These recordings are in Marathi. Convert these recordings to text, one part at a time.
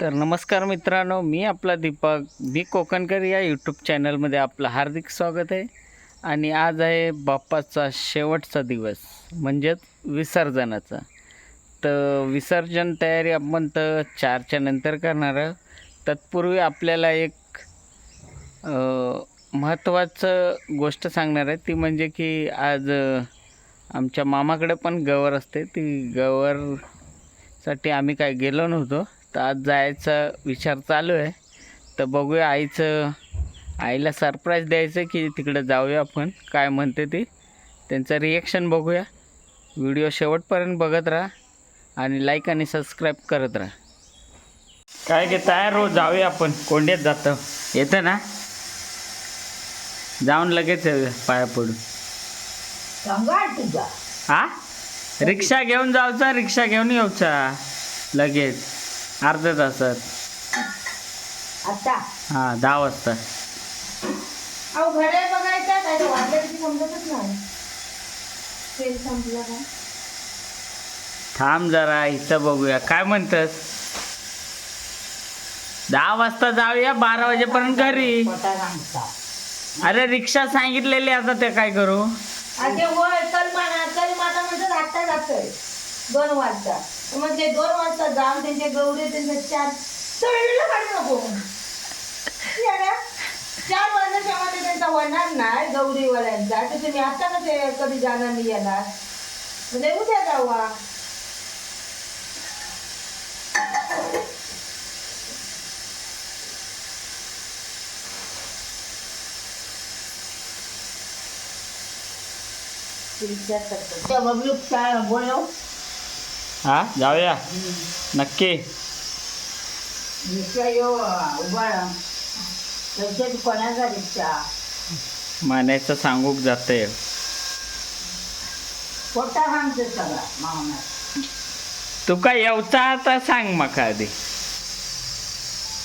तर नमस्कार मित्रांनो मी आपला दीपक मी कोकणकर या यूट्यूब चॅनलमध्ये आपलं हार्दिक स्वागत आहे. आणि आज आहे बाप्पाचा शेवटचा दिवस म्हणजेच विसर्जनाचा. तर विसर्जन तयारी आपण तर चारच्या नंतर करणार तत्पूर्वी आपल्याला एक महत्त्वाचं गोष्ट सांगणार आहे. ती म्हणजे की आज आमच्या मामाकडे पण गवर असते. ती गवरसाठी आम्ही काय गेलो नव्हतो. तर आज जायचा विचार चालू आहे. तर बघूया आईचं आईला सरप्राईज द्यायचं की तिकडं जाऊया आपण. काय म्हणते ती? त्यांचं रिॲक्शन बघूया. व्हिडिओ शेवटपर्यंत बघत राहा आणि लाईक आणि सबस्क्राईब करत राहा. काय घे तयार हो जाऊया आपण. कोंड्यात जातं. येतं ना? जाऊन लगेच पाया पडून. हा? रिक्षा घेऊन जायचा रिक्षा घेऊन येऊचा. लगेच. अर्ध्या तासात. आता हां दहा वाजता. अहो घड्याळ बघायचं काय ते वाजल्या किती समजतच नाही. तेल संपलं का? थांब जरा इथं बघूया. काय म्हणतस? दहा वाजता जाऊया बारा वाजेपर्यंत घरी. खोटा सांगता अरे रिक्षा सांगितलेली आता ते काय करू? अरे होय चल म्हणा चल म्हणा म्हणतात आत्ता जातोय. दोन वाजता. तर मग ते दोन वाजता जाऊन त्यांचे गौरी त्यांचे चार चढलेलं काढू नको. चार वाजल्याशिवाय ते त्यांचा होणार नाही गौरीवाल्यांचा. तर तुम्ही आता कसे कधी जाणार नाही येणार म्हणजे उद्या जावा. बबलू काय बोलो हा जाऊया. नक्की. रिक्षा येऊ उभा त्याच्यात कोणाचा रिक्षा मानायचं सांगूक जाते सांगतो सगळा तू काय येऊचा आता सांग मग आधी.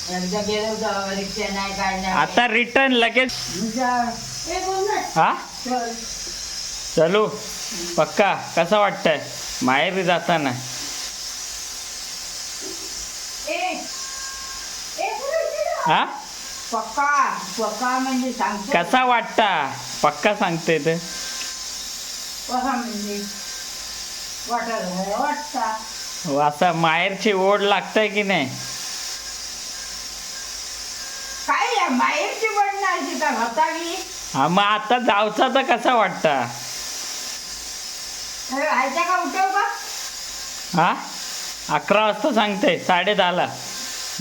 एकदा गेलो जावा रिक्षा नाही काय नाही. आता रिटर्न लगेच. विचार. ए, बोल ना. हा? चल. चलू. पक्का. कसं वाटतंय? माहेरी जाताना. हा? पक्का पक्का म्हणजे सांगतो. कसा वाटता? पक्का सांगते ते. कसा म्हणजे वाटत. वाटता असं माहेरची ओढ लागतंय की नाही? काय या हा मग आता जाऊचा तर कसा वाटता? का उठव का? हा? अकरा वाजता सांगते साडे दहाला.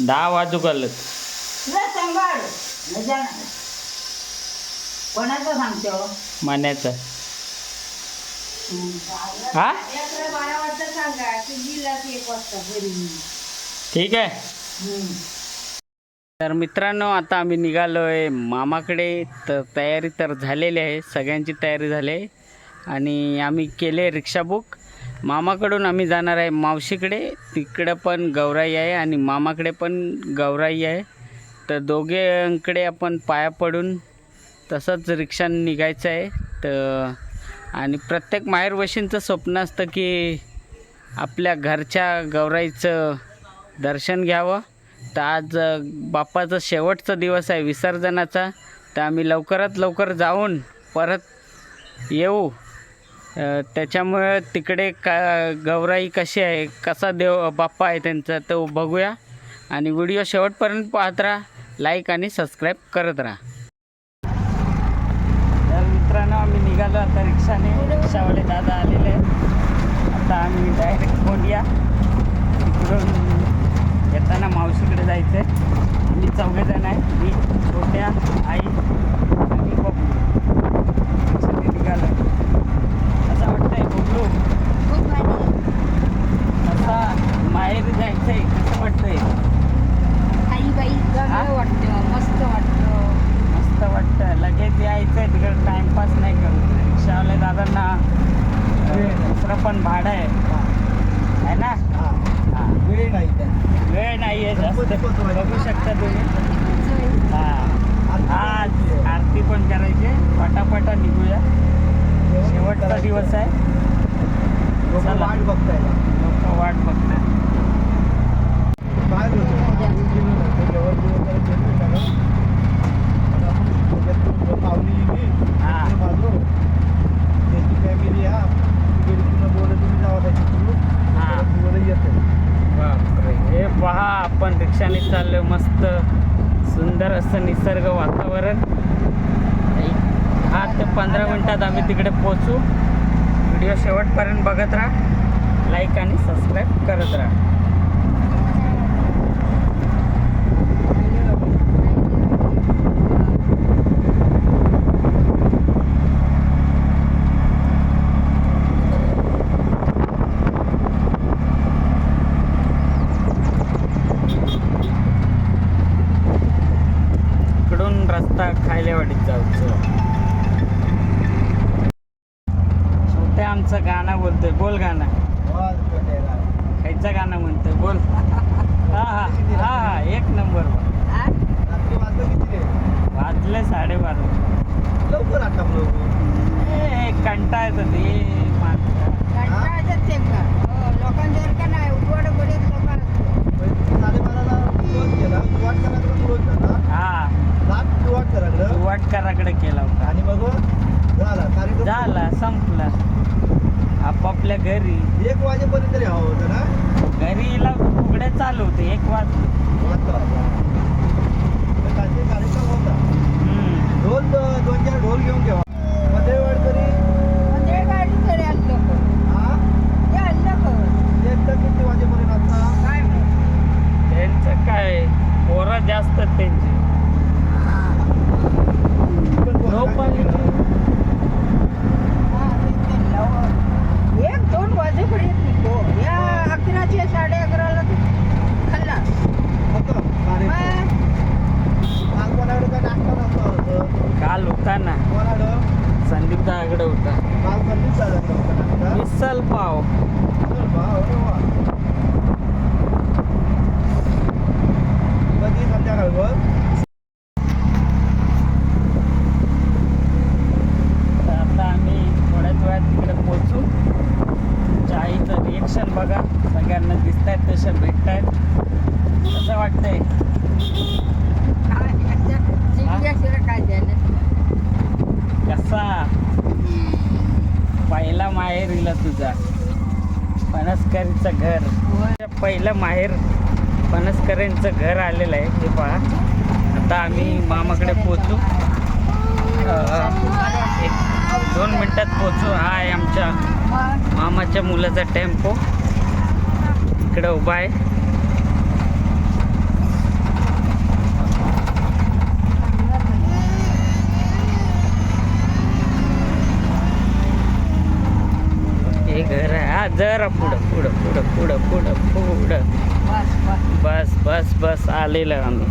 दहा वाजू. कोणाचं सांगतो मान्याचं हा? अकरा बारा वाजता सांगा तू गेला की एक वाजता घरी ठीक आहे. तर मित्रांनो आता आम्ही निघालो आहे मामाकडे. तर तयारी तर झालेली आहे सगळ्यांची तयारी झाली आहे. आणि आम्ही केले रिक्षा बुक. मामाकडून आम्ही जाणार आहे मावशीकडे. तिकडं पण गौराई आहे आणि मामाकडे पण गौराई आहे. तर दोघेकडे आपण पाया पडून तसंच रिक्षा निघायचं आहे. तर आणि प्रत्येक माहेरवशींचं स्वप्न असतं की आपल्या घरच्या गौराईचं दर्शन घ्यावं. तर आज बाप्पाचा शेवटचा दिवस आहे विसर्जनाचा. तर आम्ही लवकरात लवकर जाऊन परत येऊ. त्याच्यामुळे तिकडे का गौराई कशी आहे? कसा देव बाप्पा आहे त्यांचा तो बघूया. आणि व्हिडिओ शेवटपर्यंत पाहत राहा लाईक आणि सबस्क्राईब करत राहा. तर मित्रांनो आम्ही निघालो आता रिक्षाने. रिक्षावाले दादा आलेले आहेत. आता आम्ही डायरेक्ट गोंदिया. तिकडून येताना मावशीकडे जायचं आहे आम्ही चौघेजण आहे. मी छोट्या आई आणि बबलू रिक्षाने निघालो. कराकडं वाटकराकडे केला होता. आणि मग झाला. कार्यक्रम झाला संपला. आपापल्या घरी. एक वाजेपर्यंत तरी हवं होतं ना? घरीला फुगड्या चालू होते एक वाज कार्यक्रम होता. ढोल द- दोन चार ढोल घेऊन ठेवा. किती वाजेपर्यंत आता? काय त्यांचं काय? पोरं जास्त त्यांची. एक दोन वाजेपर्यंत निघतो. या अकराचे साडे अकराला खाल्ला. काल होतं? काल होता ना. संदीप दागडे होता. काल संदीप होता मिसल पाव चल बा, अरे वा. कधी संध्याकाळवर तर आता आम्ही थोड्याच वेळात तिकडे पोचू तुमच्या आईचं रिएक्शन बघा सगळ्यांना दिसत आहेत तसे भेटत आहेत कसं वाटतंय काय द्यायला कसा पहिला माहेरीला तुझा. फणसकरीचं घर. पहिलं माहेर फणसकऱ्यांचं घर आलेलं आहे. हे पहा. आता आम्ही मामाकडे पोचू एक दोन मिनटात पोचू हा आहे आमच्या मामाच्या मुलाचा टेम्पो. इकडे उभा आहे हे घर आहे हा जरा पुढं पुढं पुढं पुढं पुढं पुढं. बस बस बस आलेलं आम्ही.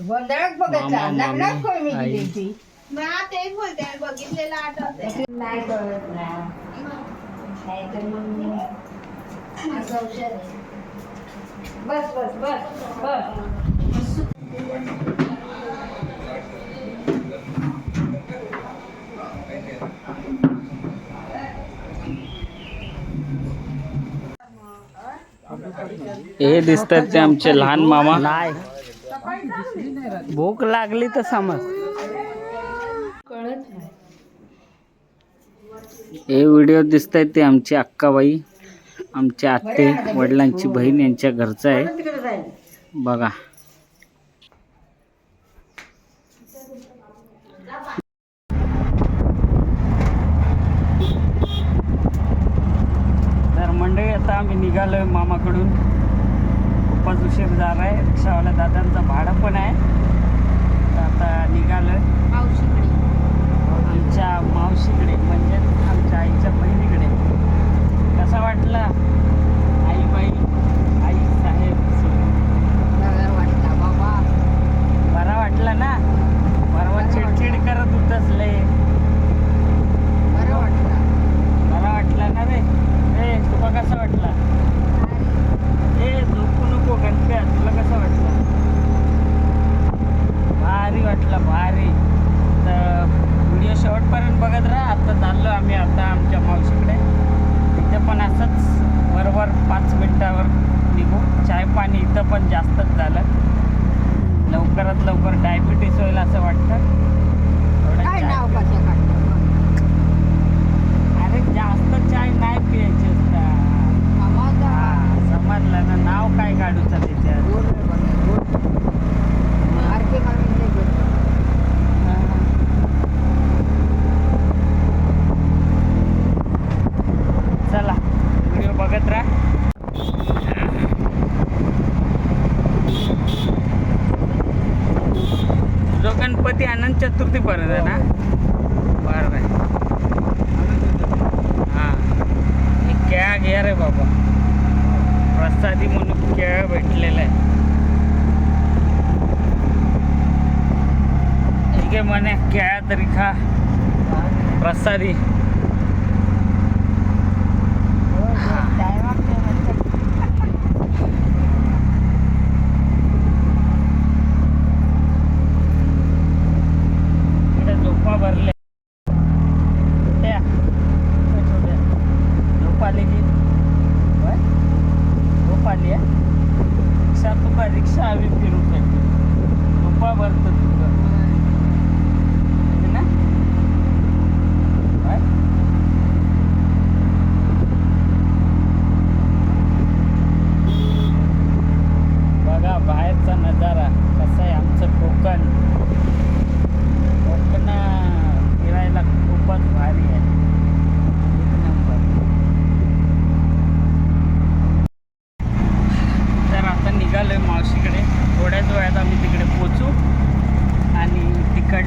गोंधळात बघितला मामा, लग्नात मामी, कोण मी आई. गेली ती ना तेच बोलते बघितलेलं आठवते नाही कळत ना. नाही तर मग असं औषध आहे. बस बस बस बस. हे दिसतात ते आमचे लहान मामा. नाही. भूक लागली तर समज कळत नाही हे व्हिडिओ दिसत आहेत ते आमची अक्काबाई आमच्या आत्ते वडिलांची बहीण यांच्या घरचं आहे. बघा. तर मंडळी आता आम्ही निघालोय मामाकडून. खूपच उशीर झाला आहे रिक्षावाल्या दादांचं भाडं पण आहे. आता निघालोय. मावशीकडे. आमच्या मावशीकडे म्हणजे आमच्या आईच्या बहिणीकडे. कसा वाटला? आई बाई आई साहेब वाटला बाबा. बरा वाटला ना? परवा चिडचिड करत होतस लय. बरं वाटला. बरा वाटला ना रे? ए तुला कसा वाटला? ए झोपू नको गणप्या तुला कसा वाटला? भारी वाटला भारी. तर व्हिडिओ शेवटपर्यंत बघत राहा. आत्ता चाललो आम्ही आता आमच्या मावशीकडे. तिथे पण असंच वरवर पाच मिनटावर निघू. चाय पाणी इथं पण जास्तच झालं. लवकरात लवकर डायबिटीस होईल असं वाटतं. अरे जास्त चाय नाही पियायची असता समजलं ना. नाव काय काढूचं तिथे? गणपती आनंद चतुर्थीपर्यंत आहे ना? बरं आहे हां. हे केळा घ्या रे बाबा. प्रसादी म्हणून केळं भेटलेलं आहे. ठीक आहे म्हणे केळा तरी खा. प्रसादी इकडे झोपा भरले छोट्या ए, छोट्या पाडली ती की झोप आहे रिक्षा तुका रिक्षा हवी फिरू झोपा भरतो तुझं है ना होय? बघा बाहेरचा नजारा कसा आहे आमचं कोकण कोकण फिरायला खूपच भारी आहे एक नंबर तर आता निघालोय मावशीकडे थोड्याच वेळात आम्ही तिकडे पोचू आणि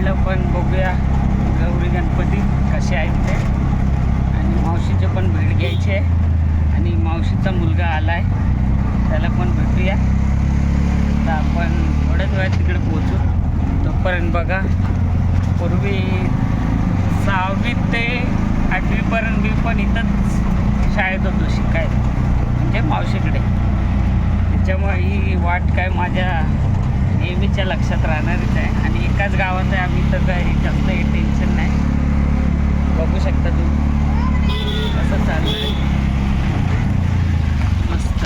तिकडलं पण बघूया गौरी गणपती कसे आहेत ते. आणि मावशीचे पण भेट घ्यायची आहे. आणि मावशीचा मुलगा आला आहे त्याला पण भेटूया. तर आपण थोड्याच वेळात तिकडे पोहोचू. तोपर्यंत बघा पूर्वी सहावी ते आठवीपर्यंत मी पण इथंच शाळेत होतो शिकायला. म्हणजे मावशीकडे. त्याच्यामुळे ही वाट काय माझ्या नेहमीच्या लक्षात राहणारच आहे. आणि एकाच गावात आहे आम्ही तर काही जास्त हे टेन्शन नाही. बघू शकता तुम्ही कसं चाललं आहे मस्त.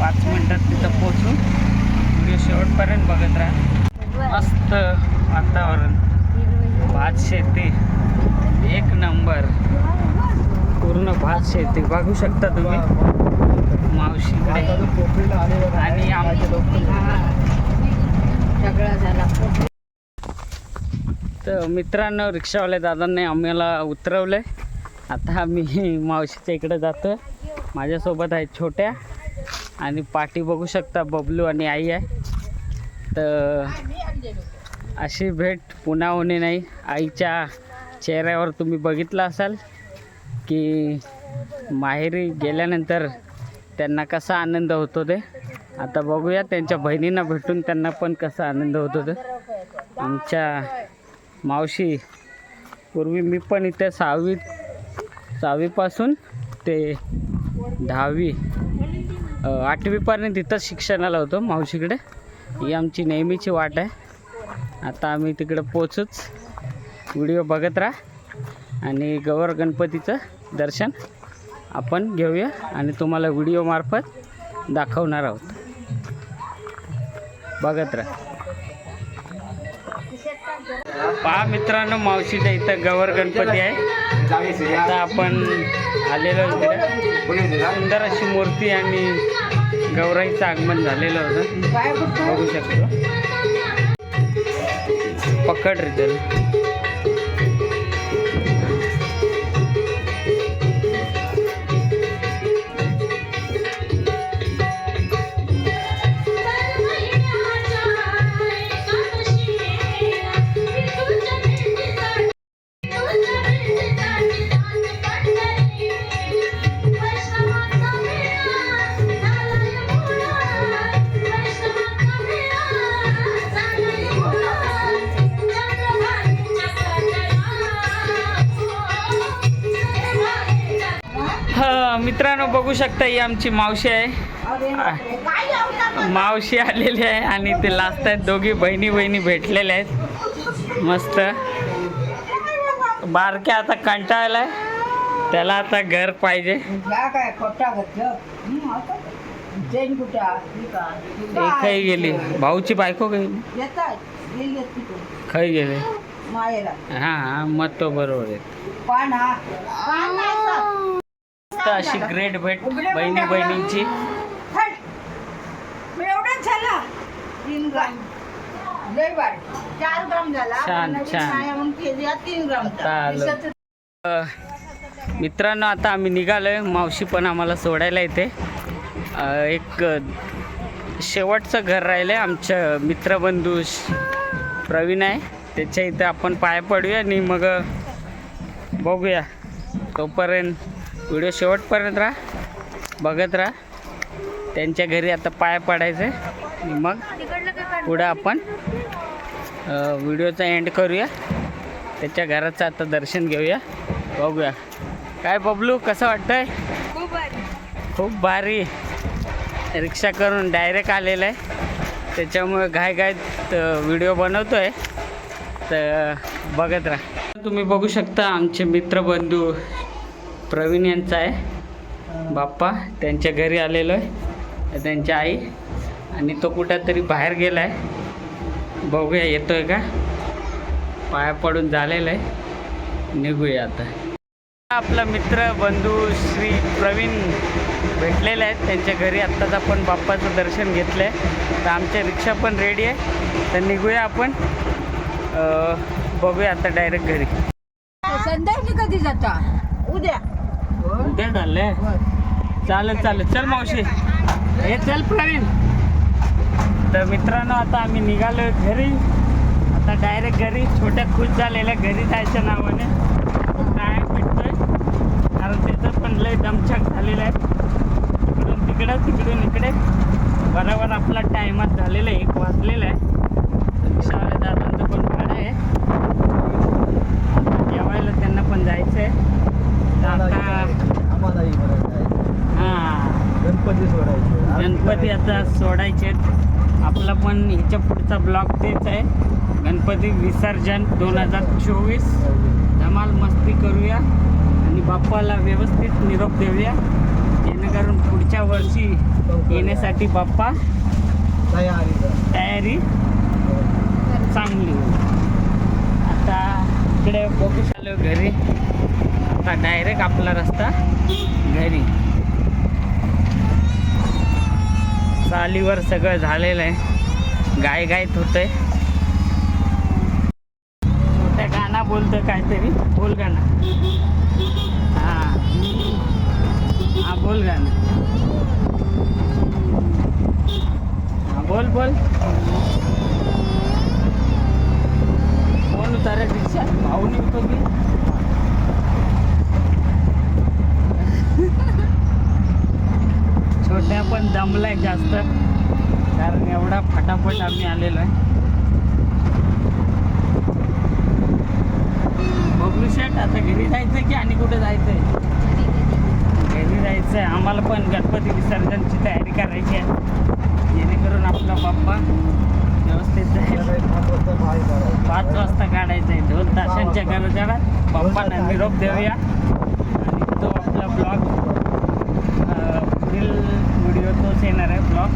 पाच मिनटात तिथं पोचू व्हिडिओ शेवटपर्यंत बघत राहा. मस्त वातावरण. भात शेती. एक नंबर. पूर्ण भात शेती. बघू शकता तुम्ही. मावशीकडे. आणि आम- सगळं झाला. तर मित्रांनो रिक्षावाल्या दादांनी आम्हाला उतरवलं आता आम्ही मावशीच्या इकडे जातो माझ्यासोबत आहे छोट्या. आणि पाठी बघू शकता बबलू आणि आई आहे. तर अशी भेट पुन्हा होणे नाही आईच्या चेहऱ्यावर तुम्ही बघितलं असाल की माहेरी गेल्यानंतर त्यांना कसा आनंद होतो ते? आता बघूया त्यांच्या बहिणींना भेटून त्यांना पण कसा आनंद होतो ते. आमच्या मावशी पूर्वी मी पण इथे सहावी सहावीपासून ते दहावी आठवीपर्यंत इथंच शिक्षणाला होतो मावशीकडे. ही आमची नेहमीची वाट आहे. आता आम्ही तिकडे पोचूच व्हिडिओ बघत राहा आणि गौर गणपतीचं दर्शन आपण घेऊया आणि तुम्हाला व्हिडिओमार्फत दाखवणार आहोत. बघत राहा. पहा मित्रांनो मावशीच्या इथं गवर गणपती आहे. आता आपण आलेलो सुंदर अशी मूर्ती आणि गौराईचं आगमन झालेलं होतं. बघू शकतो. पकड रे बघू शकता ही आमची मावशी आहे. मावशी आलेली आहे आणि ते लास्ट आहेत. दोघी बहिणी बहिणी भेटलेल्या आहेत. मस्त. बारक्या आता कंटाळलाय त्याला आता घर पाहिजे? एकही गेली. भाऊची बायको गेली. खाई गेले. हा मग तो बरोबर आहे. तर अशी ग्रेट भेट बहिणी बहिणींची. छान, छान. चालेल. मित्रांनो आता आम्ही निघालोय. मावशी पण आम्हाला सोडायला येते. एक शेवटचं घर राहिलं आहे आमच्या मित्रबंधू प्रवीण आहे. त्याच्या इथं आपण पाय पडूया आणि मग बघूया. तोपर्यंत व्हिडिओ शेवटपर्यंत राहा. बघत राहा. त्यांच्या घरी आता पाय पडायचं. मग पुढं आपण व्हिडिओचा एंड करूया. त्याच्या घराचं आता दर्शन घेऊया. बघूया. काय बबलू कसं वाटतंय? खूप भारी. रिक्षा करून डायरेक्ट आलेलं आहे. त्याच्यामुळे घाय घाय व्हिडिओ बनवतो आहे तर बघत राहा. तुम्ही बघू शकता आमचे मित्रबंधू प्रवीण यांचा आहे. बाप्पा त्यांच्या घरी आलेलो आहे. त्यांची आई. आणि तो कुठंतरी बाहेर गेला आहे. बघूया येतो आहे का? पाया पडून झालेलं आहे. निघूया आता. आपला मित्र बंधू श्री प्रवीण भेटलेले आहेत त्यांच्या घरी आत्ताच आपण बाप्पाचं दर्शन घेतलं आहे तर आमच्या रिक्षा पण रेडी आहे. तर निघूया आपण. बघूया आता डायरेक्ट घरी. संध्याकाळी कधी जाता? उद्या. ते झालं चालेल चालेल. चल मावशी. हे चल प्रवीण. तर मित्रांनो आता आम्ही निघालो घरी. आता डायरेक्ट घरी. छोट्या खुश झालेल्या घरी जायच्या नावाने. काय भेटतोय. कारण तिथं पण लय दमछाक झालेलं आहे. तिकडून तिकडं तिकडून इकडे. बरोबर आपला टायमात झालेला आहे. एक वाजलेला आहे रिक्षावाल्या दादांचं पण भाडं आहे जेवायला त्यांना पण जायचं आहे तर आता आम्हालाही बरं आहे. हां गणपती सोडायचे. गणपती आता सोडायचे आपला पण ह्याच्या पुढचा ब्लॉक तेच आहे. गणपती विसर्जन दोन हजार चोवीस. धमाल मस्ती करूया आणि बाप्पाला व्यवस्थित निरोप देऊया. जेणेकरून पुढच्या वर्षी येण्यासाठी बाप्पा तयारी तयारी चांगली आता इकडे बघू आलो घरी. आता डायरेक्ट आपला रस्ता घरी. चालीवर सगळं झालेलं आहे. गाय गायत होतंय. त्या गाणं बोलतं काहीतरी. बोल गाणं. हां. हां बोल गाणं. हां बोल बोल. कोण उतारे रिक्षा? भाऊ निघतो की पण दमलाय जास्त. कारण एवढा फटाफट आम्ही आलेलो आहे. बबलू शेट आता घरी जायचं की आणि कुठे जायचंय? घरी जायचंय. आम्हाला पण गणपती विसर्जनची तयारी करायची आहे. जेणेकरून आपला बाप्पा व्यवस्थित पाच वाजता काढायचं आहे ढोल ताशांच्या गरजात बाप्पांना निरोप देऊया आणि तो आपला ब्लॉग पुढील व्हिडिओ तोच येणार आहे ब्लॉग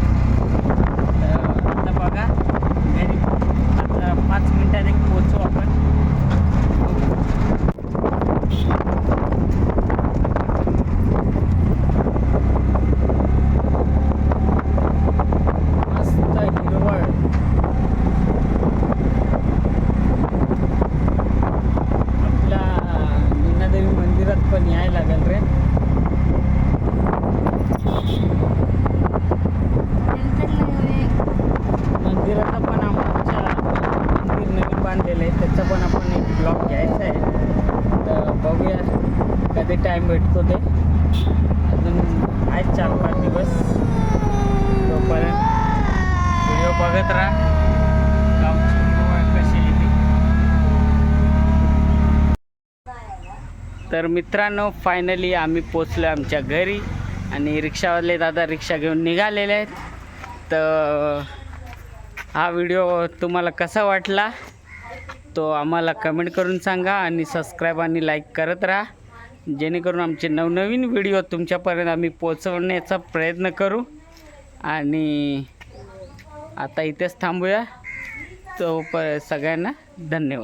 आता बघा घरी आता पाच मिनिटात एक पोचू आपण मस्त हिरवळ आपल्या मीनादेवी मंदिरात पण यायला लागेल रे मंदिराचा पण आमच्या मंदिर नवीन बांधलेलं आहे त्याचा पण आपण एक ब्लॉग घ्यायचा आहे तर बघूया कधी टाईम भेटतो ते अजून आहेत चार पाच दिवस तोपर्यंत व्हिडिओ बघत राहा गावची हिरवळ कशी येते तर मित्रांनो फायनली आम्ही पोचलो आमच्या घरी आणि रिक्षावाले दादा रिक्षा घेऊन निघालेले आहेत. तर हा व्हिडिओ तुम्हाला कसा वाटला तो आम्हाला कमेंट करून सांगा आणि सबस्क्राईब आणि लाईक करत राहा. जेणेकरून आमचे नवनवीन व्हिडिओ तुमच्यापर्यंत आम्ही पोचवण्याचा प्रयत्न करू. आणि आता इथेच थांबूया. तो प सगळ्यांना धन्यवाद.